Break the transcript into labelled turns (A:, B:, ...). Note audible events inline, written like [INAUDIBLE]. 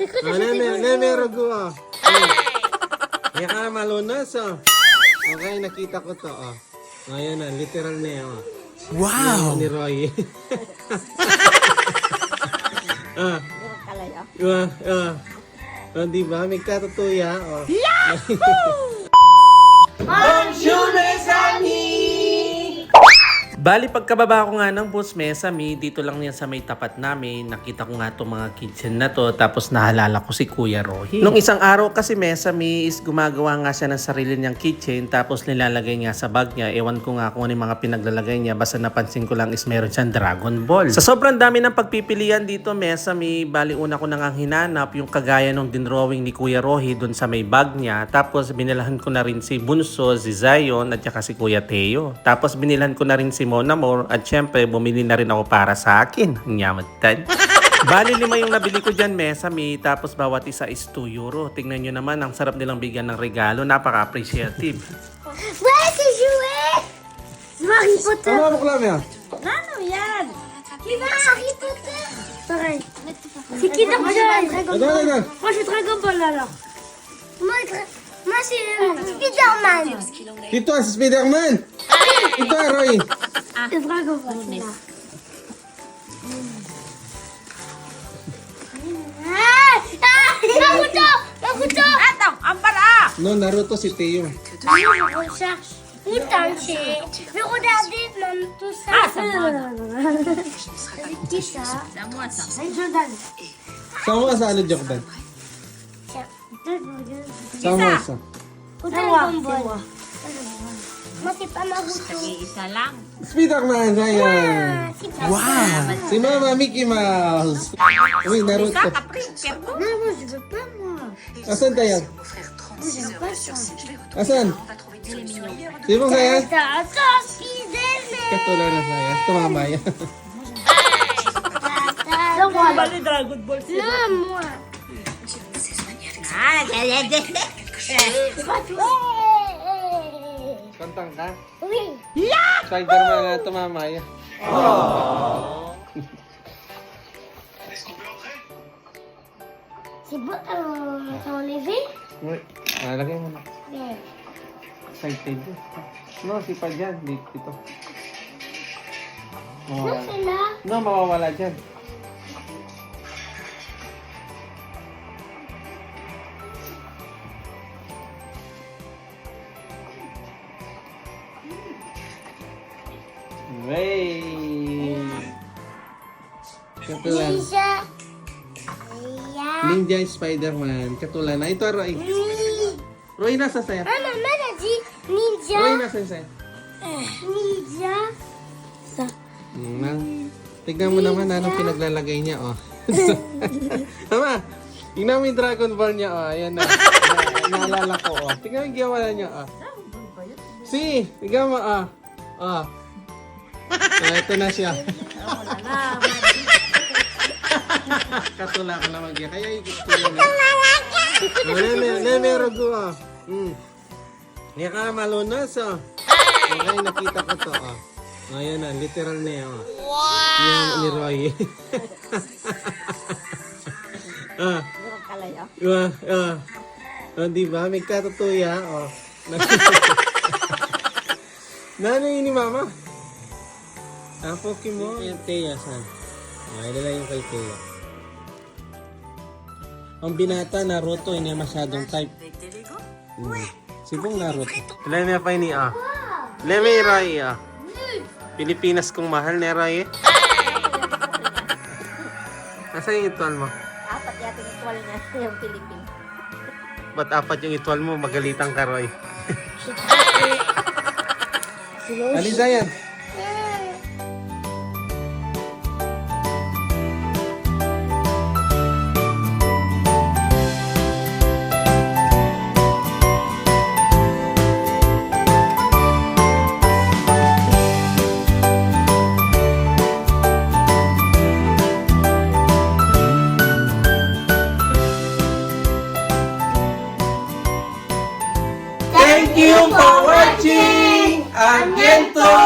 A: Oh, neme, neme, rogo, oh. Yan ka, malunas, oh. Okay, nakita ko to, oh. Ngayon na, literal na yan, oh. Wow! Ni Roy. [LAUGHS] ah,
B: Kalaya.
A: ah, ah. Oh, di ba? May katutuya, oh. [LAUGHS] Bali, pagkababa ko nga ng bus Mesami, dito lang yan sa may tapat namin, nakita ko nga itong mga kitchen na to, tapos nahalala ko si Kuya Rohi. Nung isang araw kasi Mesami is gumagawa nga siya ng sarili niyang kitchen, tapos nilalagay niya sa bag niya, ewan ko nga kung ano yung mga pinaglalagay niya, basta napansin ko lang is meron siyang Dragon Ball. Sa sobrang dami ng pagpipilian dito Mesami, bali una ko nang hinanap yung kagaya ng dinrawing ni Kuya Rohi dun sa may bag niya, tapos binilahan ko na rin si Bunso, si Zion, at saka si Kuya Teo. Tapos binilahan ko na rin si Mona More at syempre bumili na rin ako para sa akin. Ang yamatad. Bali lima yung nabili ko dyan, Mesami, tapos bawat isa is 2 euro. Tingnan nyo naman, ang sarap nilang bigyan ng regalo, napaka-appreciative.
B: Where's the jouet? Harry Potter.
A: Ano mo klam yan?
B: Ano yan? Kiba Harry Potter. Pareil. C'est qui Dragon Ball
A: Ano, ano, ano?
B: Moi, je suis Dragon Ball alors. Moi, moi c'est euh, Spider-Man.
A: Ito, si Spider-Man! Ito, Roy!
B: C'est Dragon Ball. c'est là. Ah! Ah! Naruto! Naruto! Attends, un bara!
A: No, Naruto si Teo.
B: Putain, c'est... Je vais regarder même tout ça. Ah, qui ça C'est à moi ça. C'est Jordan.
A: Sama ka sa ano, Jordan?
B: Tiens, deux
A: Sama ka sa...
B: Dragon Ball. Moi, c'est pas Naruto.
C: Isa lang.
A: Spider-Man!
B: Ah, c'est pas ça.
A: Si Mama Mickey Mouse! Uy, Naruto.
C: Kapri, pero
B: Non, moi, je veux pas, moi.
A: Asan tayo?
B: Je veux pas ça.
A: Asan? Sino kaya?
B: Attends, attends, Spider-Man.
A: Katulad na saya. Tumama yan.
B: Non, moi.
C: bali Dragon Ball sila.
B: Non, moi.
C: Ah,
B: C'est pas toi.
A: Kantang ka?
B: Oui.
A: Spider-Man na tumama yan.
B: C'est [LAUGHS] bon, euh, t'as enlevé
A: Uy, nalagay mo na.
B: Ouais.
A: Excited. No, si pa dyan. Di- Dito.
B: Non,
A: Mawawala.
B: c'est là.
A: No, mawawala dyan. Katulad.
B: Ninja.
A: Ninja Spider-Man. Katulad na. Ito, Roy. Roy, nasa saya.
B: Ah, maman a dit
A: Roy,
B: ninja.
A: nasa saya.
B: Ninja. Ça.
A: Mm, tignan mo naman anong pinaglalagay niya, oh. [LAUGHS] Tama. Tingnan mo yung Dragon Ball niya, oh. Ayan na. na naalala ko, oh. Tingnan mo yung ginawa niya, oh. Si, tingnan mo, ah. Oh. Ah, ito na siya. [LAUGHS] Katula ka naman kaya. Kaya yung gusto niya na. Oh, neme, neme, rogo, oh. Mm. Yan ka, malunas, oh. Okay, nakita ko to, oh. Ayan na, literal na oh. Wow! Yan ni Roy. [LAUGHS] ah,
C: kalaya.
A: ah, ah. Oh, di ba? May katutuya, oh. [LAUGHS] Nanay ni Mama. Ah, Pokemon. Yung Teya, saan? Ah, ilala yung kay Teya. Ang binata, Naruto, hindi masyadong type. Hmm. Sibong Naruto. Leme pa ini ah. Leme Rai ah. Pilipinas kong mahal ni Rai. [LAUGHS] Nasa yung itual mo?
C: Apat yata yung tuwal niya [LAUGHS] yung Philippines.
A: Ba't apat yung itual mo? Magalitang ka, Roy. [LAUGHS] Alisa yan. you for watching! Ang Gento